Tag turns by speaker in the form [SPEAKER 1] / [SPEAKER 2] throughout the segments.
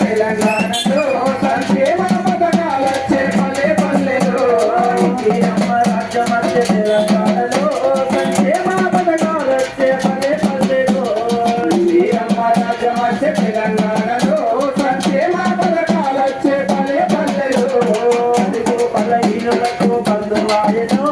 [SPEAKER 1] తెలంగాణలో సంక్షేమ పథకాలచ్చే పల్లె పల్లెలో అమ్మ రాజ్యమచ్చే తెలంగాణలో సంక్షేమ పథకాలచ్చే పల్లె పల్లెలో. అమ్మ రాజ్యమచ్చే తెలంగాణలో సంక్షేమ పథకాలచ్చే పల్లె పల్లెలో పల్లె ఇళ్ళకు బంధువాయనో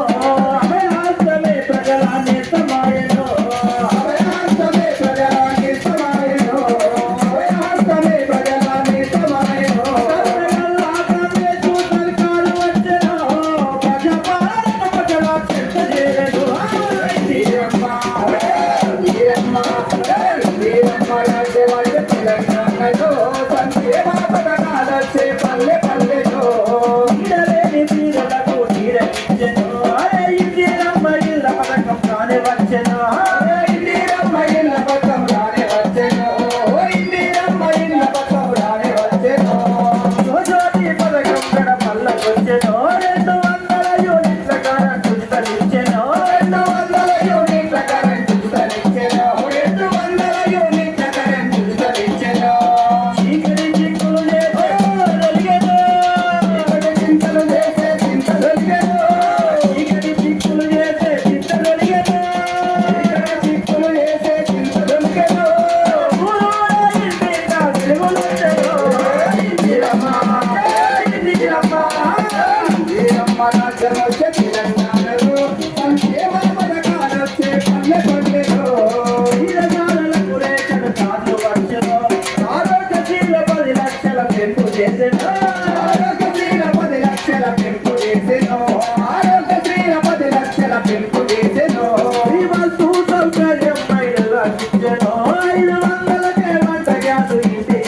[SPEAKER 1] বাজছে না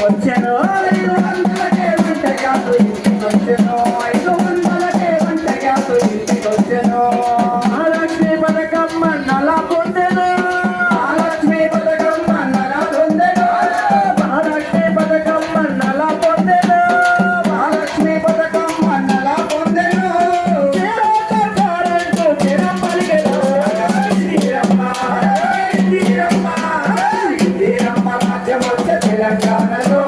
[SPEAKER 1] వచ్చెను? ఐదు వందలకే వంట గ్యాస్ ఇంటికొచ్చెను ఐదు వందలకే వంట గ్యాస్ ఇంటికొచ్చెను మహాలక్ష్మి పథకమ్మ నలా పొందెను? మహాలక్ష్మి పథకమ్మ నలా పొందెను? మహాలక్ష్మి పథకమ్మ నలా పొందెను? మహాలక్ష్మి పథకమ్మ నలా పొందెను? చేరకారంటూ చిరం పలికెను ఇందిరమ్మ ఇందిరమ్మ ఇందిరమ్మ రాజ్యం వచ్చే తెలంగాణలో.